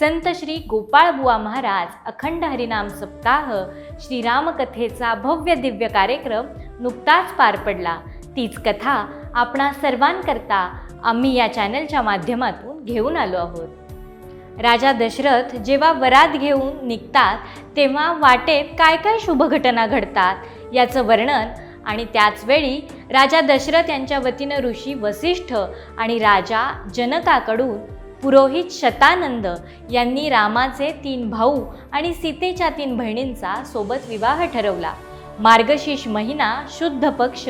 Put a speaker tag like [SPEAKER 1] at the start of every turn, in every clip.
[SPEAKER 1] संत श्री गोपाळबुवा महाराज अखंड हरिनाम सप्ताह श्रीरामकथेचा भव्य दिव्य कार्यक्रम नुकताच पार पडला. तीच कथा आपणा सर्वांकरता आम्ही या चॅनलच्या माध्यमातून घेऊन आलो आहोत. राजा दशरथ जेव्हा वरात घेऊन निघतात तेव्हा वाटेत काय काय शुभघटना घडतात याचं वर्णन आणि त्याचवेळी राजा दशरथ यांच्या वतीनं ऋषी वसिष्ठ आणि राजा जनकाकडून पुरोहित शतानंद यांनी रामाचे तीन भाऊ आणि सीतेच्या तीन बहिणींचा सोबत विवाह ठरवला. मार्गशीर्ष महिना शुद्ध पक्ष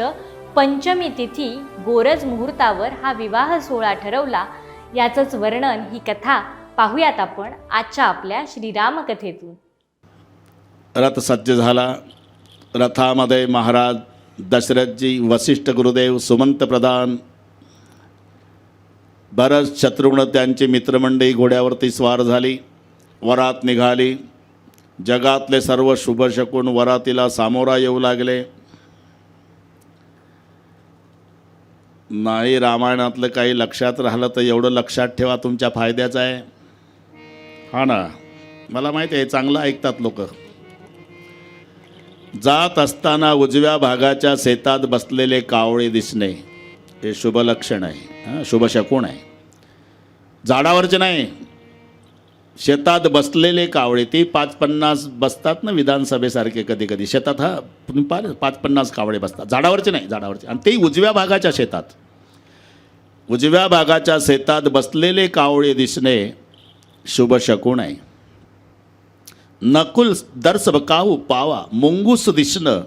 [SPEAKER 1] पंचमी तिथी गोरज मुहूर्तावर हा विवाह सोहळा ठरवला. याचंच वर्णन ही कथा पाहूयात आपण आजच्या आपल्या श्रीरामकथेतून.
[SPEAKER 2] रथ सज्ज झाला. रथामध्ये महाराज दशरथजी वसिष्ठ गुरुदेव सुमंत प्रधान बरंच शत्रुघ्न त्यांची मित्रमंडळी घोड्यावरती स्वार झाली वरात निघाली. जगातले सर्व शुभ शकून वरातीला सामोरा येऊ लागले. नाही रामायणातलं काही लक्षात राहिलं तर एवढं लक्षात ठेवा तुमच्या फायद्याचं आहे. हा ना. मला माहिती आहे चांगलं ऐकतात लोक. जात असताना उजव्या भागाच्या शेतात बसलेले कावळे दिसणे. हे शुभ लक्षण आहे. शुभ शकून आहे. झाडावरचे नाही. शेतात बसलेले कावळे ती पाच पन्नास बसतात ना विधानसभेसारखे कधी कधी शेतात हा तुम्ही पार पाच पन्नास कावळे बसतात. झाडावरचे नाही झाडावरचे. आणि ते उजव्या भागाच्या शेतात. उजव्या भागाच्या शेतात बसलेले कावळे दिसणे शुभ शकून आहे. नकुल दर्स काहू पावा मुंगूस दिसणं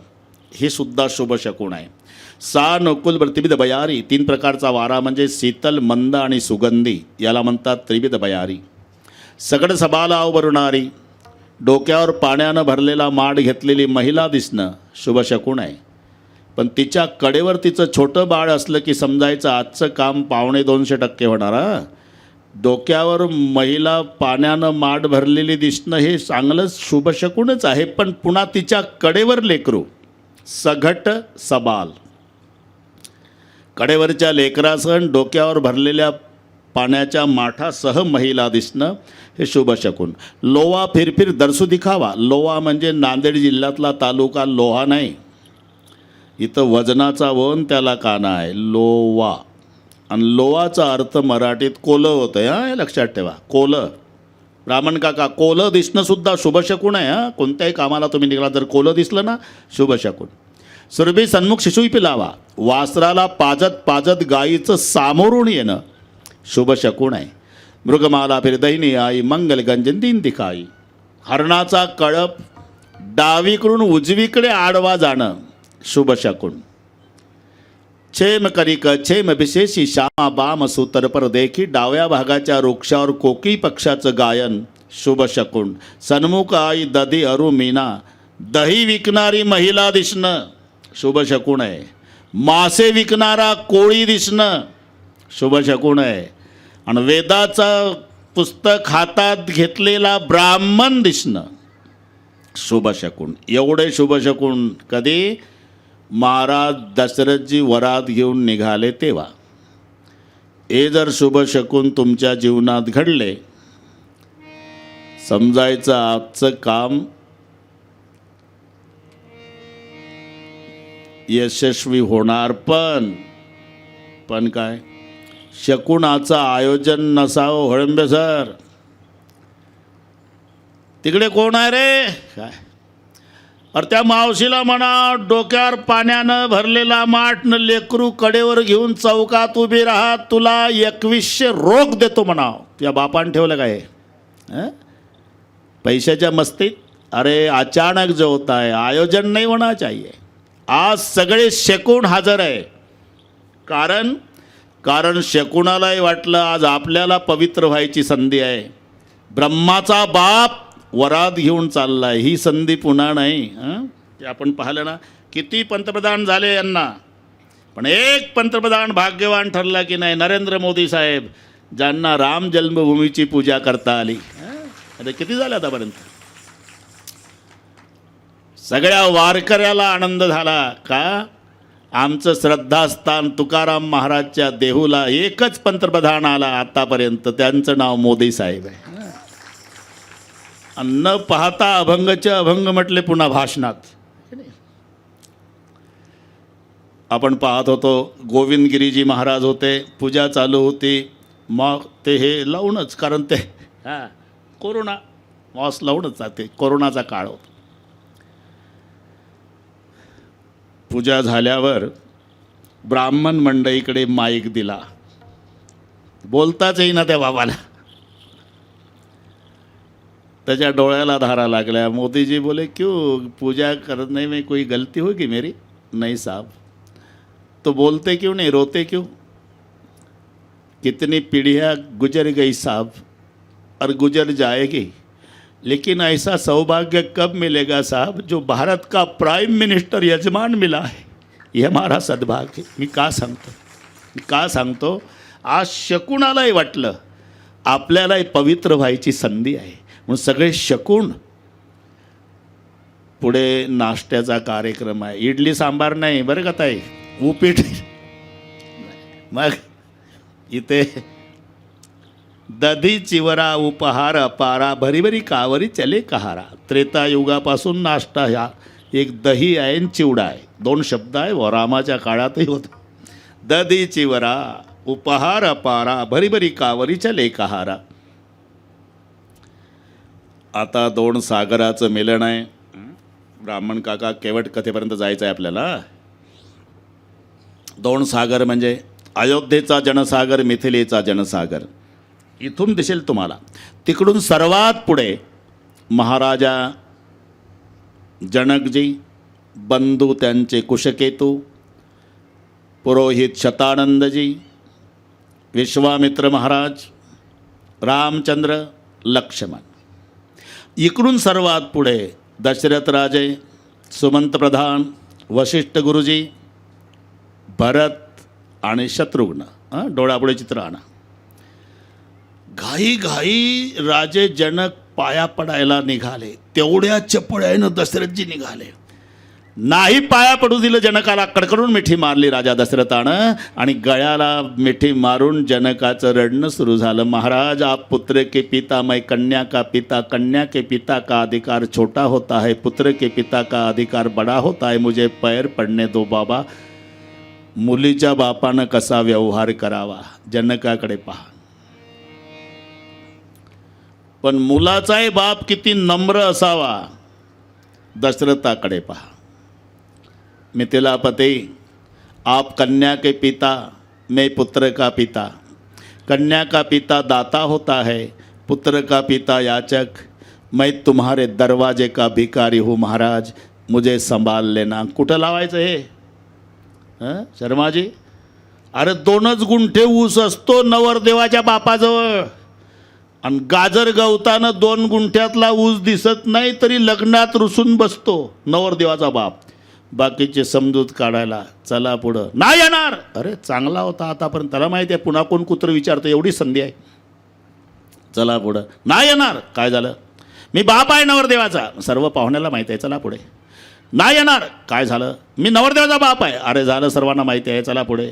[SPEAKER 2] हे सुद्धा शुभ शकून आहे. सा नकुल बर त्रिविध बयारी. तीन प्रकारचा वारा म्हणजे शीतल मंद आणि सुगंधी. याला म्हणतात त्रिविध बयारी. सगड सबाला अवरणारी डोक्यावर पाण्यानं भरलेला माड घेतलेली महिला दिसणं शुभ शकून आहे. पण तिच्या कडेवर तिचं छोटं बाळ असलं की समजायचं आजचं काम पावणे दोनशे टक्के होणार डोक्यावर महिला पाण्यानं माड भरलेली दिसणं हे चांगलंच शुभशकूनच आहे पण पुन्हा तिच्या कडेवर लेकरू. सघट सबाल. कडेवरच्या लेकरासह डोक्यावर भरलेल्या पाण्याच्या माठासह महिला दिसणं हे शुभशकून लोवा फिरफिर दर्शू दिखावा लोवा म्हणजे नांदेड जिल्ह्यातला तालुका लोहा नाही. इथं वजनाचा वन त्याला काना आहे. लोवा. आणि लोवाचा अर्थ मराठीत कोलं होतं आहे हां हे लक्षात ठेवा. कोलं. ब्राह्मण काका कोलं दिसणंसुद्धा शुभशकून आहे हां. कोणत्याही कामाला तुम्ही निघाला जर कोलं दिसलं ना शुभशकून सुरभी सन्मुख शिशुई पिलावा वासराला पाजत पाजत गायीचं सामोरून येणं. शुभशकून आहे. मृगमाला फिरदैनी आई मंगल गंजन दिन दिखाई. हरणाचा कळप डावीकडून उजवीकडे आडवा जाणं. शुभशकून छेम करिक छेम विशेषी श्यामा बाम सुतर पर देखी डाव्या भागाच्या वृक्षावर कोकी पक्षाचं गायन. शुभ शकुन सन्मुख आई दधी अरु मीना दही विकणारी महिला दिसणं. शुभ शकुन आहे. मासे विकणारा कोळी दिसणं शुभ शकुन आहे. आणि वेदाचं पुस्तक हातात घेतलेला ब्राह्मण दिसणं शुभ शकुन. एवढे शुभ शकुन कधी? महाराज दशरथजी वरात घेऊन निघाले तेव्हा. हे जर शुभ शकून तुमच्या जीवनात घडले समजायचं आजचं काम यशस्वी होणार पण. पण काय? शकुनाचं आयोजन नसावं हळंबे सर. तिकडे कोण आहे रे? काय? अरे त्या मावशीला म्हणा डोक्यावर पाण्यानं भरलेला माठ न लेकरू कडेवर घेऊन चौकात उभी राहा तुला एकवीसशे रोख देतो म्हणा तुझ्या बापान ठेवलं काय? पैशाच्या मस्तीत? अरे अचानक जो होता है आयोजन नाही होना चाहिए आज सगळे शेकून हजर आहे. कारण कारण शकुणालाही वाटलं आज आपल्याला पवित्र व्हायची संधी आहे. ब्रह्माचा बाप वरात घेऊन चाललाय. ही संधी पुन्हा नाही हं? ते आपण पाहिलं ना किती पंतप्रधान झाले यांना. पण एक पंतप्रधान भाग्यवान ठरला की नाही नरेंद्र मोदी साहेब ज्यांना राम जन्मभूमीची पूजा करता आली. अरे म्हणजे आता किती झाले आतापर्यंत? सगळ्या वारकऱ्याला आनंद झाला. का? आमचं श्रद्धास्थान तुकाराम महाराजच्या देहूला एकच पंतप्रधान आला आतापर्यंत. त्यांचं नाव मोदी साहेब आहे. न पाहता अभंगचे अभंग म्हटले पुन्हा भाषणात. आपण पाहत होतो गोविंदगिरीजी महाराज होते पूजा चालू होती. मग ते हे लावूनच कारण ते हां. कोरोना मॉस लावूनच जाते कोरोनाचा काळ होता. पूजा झाल्यावर ब्राह्मण मंडळीकडे माईक दिला. बोलताच येईना त्या बाबाला. त्याच्या डोळ्याला धारा लागल्या. मोदीजी बोले क्यों पूजा करने में कोई गलती होगी मेरी? नहीं साहब. तो बोलते क्यों नहीं? रोते क्यों? कितनी पीढ़ियाँ गुजर गई साहब और गुजर जाएगी। लेकिन ऐसा सौभाग्य कब मिलेगा साहब जो भारत का प्राइम मिनिस्टर यजमान मिला है? ये हमारा सद्भाग्य मी का सांगतो? मी का सांगतो? आज शकुणालाही वाटलं आपल्यालाही पवित्र व्हायची संधी आहे. म्हणून सगळे शकून पुढे नाश्त्याचा कार्यक्रम आहे. इडली सांबार नाही बरं का ताई? उपीट. मग इथे दधी चिवरा उपहार अपारा भरीभरी कावरी चले कहारा. त्रेता युगापासून नाश्ता ह्या एक दही आहे आणि चिवडा आहे. दोन शब्द आहे व रामाच्या काळातही होता. दधी चिवरा उपहार अपारा भरीभरी कावरी चले कहारा. आता दोन सागराचं मिलन आहे. ब्राह्मण काका केवट कथेपर्यंत जायचं आहे आपल्याला. दोन सागर म्हणजे अयोध्येचा जनसागर मिथिलेचा जनसागर. इथून दिसेल तुम्हाला. तिकडून सर्वात पुढे महाराजा जनकजी बंधू त्यांचे कुशकेतू पुरोहित शतानंदजी विश्वामित्र महाराज रामचंद्र लक्ष्मण. इकडून सर्वात पुढे दशरथ राजे सुमंत प्रधान वशिष्ठ गुरुजी भरत आणि शत्रुघ्न. हां डोळ्यापुढे चित्र आणा. घाई घाई राजे जनक पाया पडायला निघाले. तेवढ्या चपळ्यानं दशरथजी निघाले. नाही पाया पडू दिलं जनकाला कडकडून मिठी मारली राजा दशरथानं आणि गळ्याला मिठी मारून जनकाचं रडणं सुरू झालं. महाराज आप पुत्र के पिता मै कन्या का पिता कन्या के पिता का अधिकार छोटा होता है पुत्र के पिता का अधिकार बड़ा होता है मुझे पैर पडणे दो बाबा मुलीच्या बापानं कसा व्यवहार करावा? जनकाकडे पहा. पण मुलाचाही बाप किती नम्र असावा? दशरथाकडे पहा. मिथिला मिथिलापति आप कन्या के पिता मैं पुत्र का पिता. कन्या का पिता दाता होता है पुत्र का पिता याचक. मैं तुम्हारे दरवाजे का भिकारी हूँ महाराज मुझे संभाल लेना। कुठं लावायचं हे शर्माजी? अरे दोनच गुंठे ऊस असतो नवरदेवाच्या बापाजवळ. आणि गाजर गवतानं दोन गुंठ्यातला ऊस दिसत नाही तरी लग्नात रुसून बसतो. नवरदेवाचा बाप. बाकीचे समजूत काढायला चला पुढं. नाही येणार! अरे चांगला होता आतापर्यंत. त्याला माहिती आहे पुन्हा कोण कुत्र विचारतं एवढी संधी आहे. चला पुढं. नाही येणार! काय झालं? मी बाप आहे नवरदेवाचा. सर्व पाहुण्याला माहिती आहे चला पुढे. नाही येणार! काय झालं? मी नवरदेवाचा बाप आहे. अरे झालं सर्वांना माहिती आहे चला पुढे.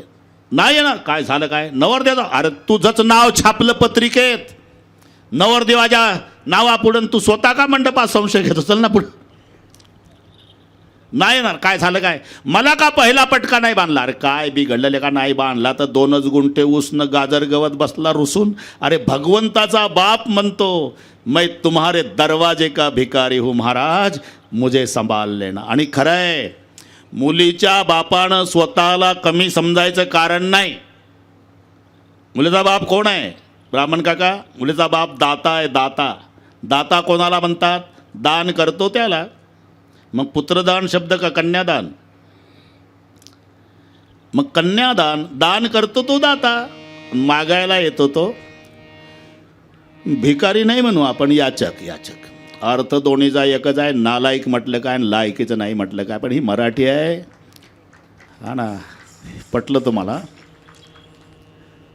[SPEAKER 2] नाही येणार! काय झालं काय? नवरदेवाचा अरे तुझंच नाव छापलं पत्रिकेत. नवरदेवाच्या नावापुढं तू स्वतः का मंडपात संशय घेतो? चल ना पुढं. नाही येणार. काय झालं काय? मला का पहिला पटका नाही बांधला? अरे काय बिघडलेले का? नाही बांधला तर दोनच गुंठे उसनं गाजर गवत बसला रुसून. अरे भगवंताचा बाप म्हणतो मैं तुम्हारे दरवाजे का भिकारी हूँ महाराज? मुझे संभाल लेना. आणि खरं आहे मुलीच्या बापानं स्वतःला कमी समजायचं कारण नाही. मुलीचा बाप कोण आहे? ब्राह्मण काका मुलीचा बाप दाता आहे दाता. दाता कोणाला म्हणतात? दान करतो त्याला. मग पुत्रदान शब्द का कन्यादान? मग कन्यादान दान करतो तो दाता. मागायला येतो तो. भिकारी नाही म्हणू आपण याचक याचक. अर्थ दोन्हीचा एकच आहे नालायक म्हटलं काय आणि लायकीचं नाही म्हटलं काय पण ही मराठी आहे. हा ना पटलं तुम्हाला?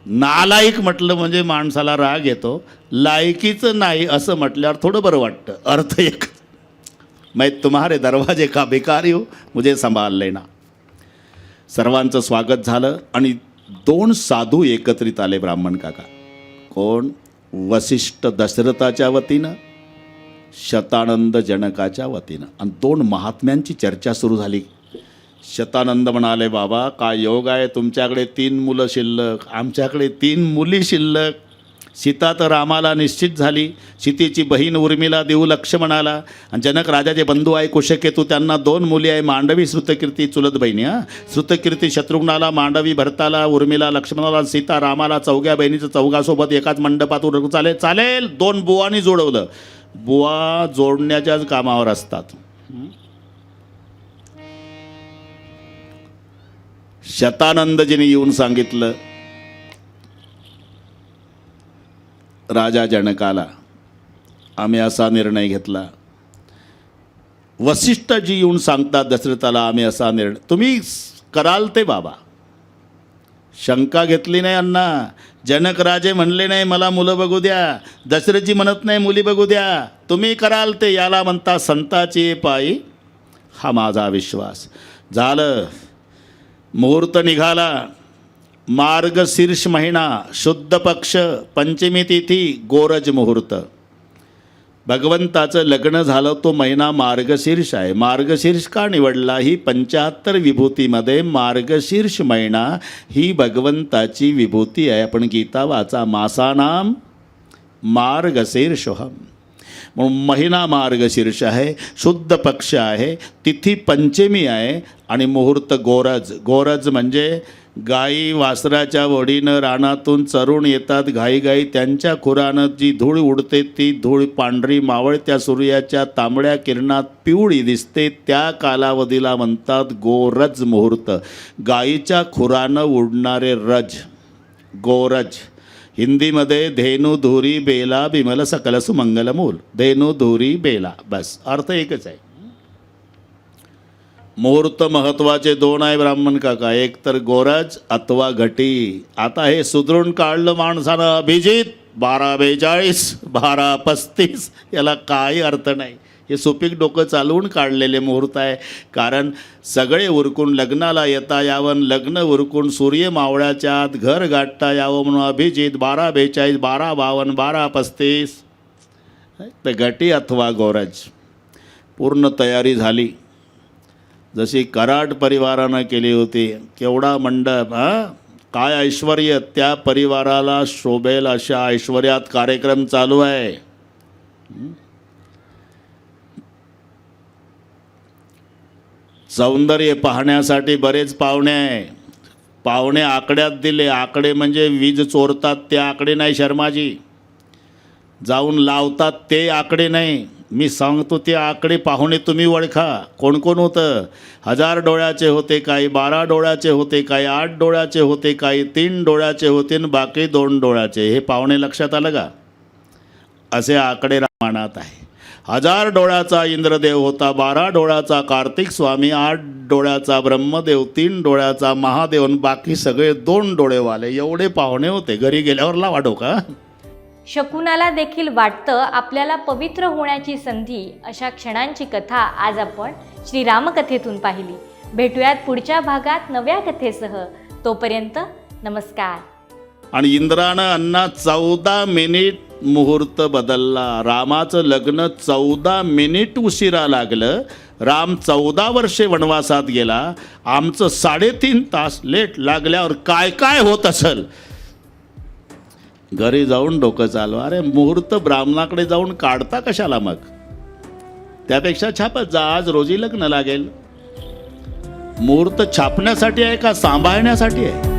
[SPEAKER 2] नालायक म्हटलं म्हणजे माणसाला राग येतो. लायकीचं नाही असं म्हटल्यावर थोडं बरं वाटतं. अर्थ एक. मैं तुम्हारे दरवाजे का भिकारी हो मुझे संभाल लेना. सर्वांचं स्वागत झालं आणि दोन साधू एकत्रित आले ब्राह्मण काका. कोण? वसिष्ठ दशरथाच्या वतीनं शतानंद जनकाच्या वतीनं. आणि दोन महात्म्यांची चर्चा सुरू झाली. शतानंद म्हणाले बाबा काय योग आहे? तुमच्याकडे तीन मुलं शिल्लक. आमच्याकडे तीन मुली शिल्लक. सीता तर रामाला निश्चित झाली. सीतेची बहीण उर्मिला देऊ लक्ष्मणाला आणि जनक राजाचे बंधू आहे कुशकेतू त्यांना दोन मुली आहे. मांडवी श्रुतकीर्ती चुलत बहिणी हां? श्रुतकीर्ती शत्रुघ्नाला मांडवी भरताला उर्मिला लक्ष्मणाला सीता रामाला चौघ्या बहिणीचं चौघासोबत एकाच मंडपात उर चालेल. चालेल. दोन बुवानी जोडवलं. बुवा जोडण्याच्याच कामावर असतात. शतानंदजीने येऊन सांगितलं राजा जनकाला आम्ही असा निर्णय घेतला. वसिष्ठजी येऊन सांगतात दशरथाला आम्ही असा निर्णय तुम्ही कराल ते बाबा. शंका घेतली नाही अण्णा. जनक राजे म्हणले नाही मला मुलं बघू द्या. दशरथजी म्हणत नाही मुली बघू द्या. तुम्ही कराल ते. याला म्हणता संताची पायी हा माझा विश्वास. झालं. मुहूर्त निघाला. मार्गशीर्ष महिना शुद्ध पक्ष पंचमी तिथी गोरज मुहूर्त. भगवंताचं लग्न झालं तो महिना मार्गशीर्ष आहे. मार्गशीर्ष का निवडला? ही पंच्याहत्तर विभूतीमध्ये मार्गशीर्ष महिना ही भगवंताची विभूती आहे. आपण गीता वाचा. मासानाम मार्गशीर्षोहम म्हणून महिना मार्गशीर्ष आहे शुद्ध पक्ष आहे तिथी पंचमी आहे आणि मुहूर्त गोरज. गोरज म्हणजे गाई वासराच्या वडीनं रानातून चरून येतात घाईघाई त्यांच्या खुरानं जी धूळ उडते ती धूळ पांढरी मावळत्या सूर्याच्या तांबड्या किरणात पिवळी दिसते त्या कालावधीला म्हणतात गोरज मुहूर्त. गाईच्या खुरानं उडणारे रज. गोरज. हिंदीमध्ये धेनू धुरी बेला बिमल सकल सुमंगल मूल धेनू धुरी बेला बस अर्थ एकच आहे मुहूर्त महत्त्वाचे दोन आहे ब्राह्मण काका एक तर गोरज अथवा घटी आता हे सुधरून काढलं माणसानं अभिजित बारा बेचाळीस बारा पस्तीस याला काही अर्थ नाही हे सुपीक डोकं चालवून काढलेले मुहूर्त आहे. कारण सगळे उरकून लग्नाला येता यावं लग्न उरकून सूर्य मावळ्याच्या आत घर गाठता यावं म्हणून अभिजित बारा बेचाळीस बारा बावन्न बारा पस्तीस. तर घटी अथवा गोरज. पूर्ण तयारी झाली. जशी कराड परिवारानं केली होती केवढा मंडप हां? काय ऐश्वर त्या परिवाराला शोभेल अशा ऐश्वर्यात कार्यक्रम चालू आहे. सौंदर्य पाहण्यासाठी बरेच पाहुणे आहे. पाहुणे आकड्यात दिले. आकडे म्हणजे वीज चोरतात ते आकडे नाही शर्माजी. जाऊन लावतात ते आकडे नाही. मी सांगतो ते आकडे पाहुणे तुम्ही ओळखा. कोण कोण होतं? हजार डोळ्याचे होते काही बारा डोळ्याचे होते काही आठ डोळ्याचे होते काही तीन डोळ्याचे होते आणि बाकी दोन डोळ्याचे. हे पाहुणे लक्षात आलं का? असे आकडे रामानात आहे. हजार डोळ्याचा इंद्रदेव होता बारा डोळ्याचा कार्तिक स्वामी आठ डोळ्याचा ब्रह्मदेव तीन डोळ्याचा महादेव आणि बाकी सगळे दोन डोळेवाले. एवढे पाहुणे होते. घरी गेल्यावर लावा डोका
[SPEAKER 1] शकुनाला देखील वाटतं आपल्याला पवित्र होण्याची संधी अशा क्षणांची कथा आज आपण श्रीरामकथेतून पाहिली. भेटूयात पुढच्या भागात नव्या कथेसह. तोपर्यंत नमस्कार.
[SPEAKER 2] आणि इंद्रानं अण्णा चौदा मिनिट मुहूर्त बदलला. रामाचं लग्न चौदा मिनिट उशिरा लागलं. राम चौदा वर्षे वनवासात गेला. आमचं साडेतीन तास लेट लागल्यावर काय काय होत असेल? घरी जाऊन डोकं चालवा. अरे मुहूर्त ब्राह्मणाकडे जाऊन काढता कशाला मग? त्यापेक्षा छापत जा. आज रोजी लग्न लागेल. मुहूर्त छापण्यासाठी आहे का सांभाळण्यासाठी आहे?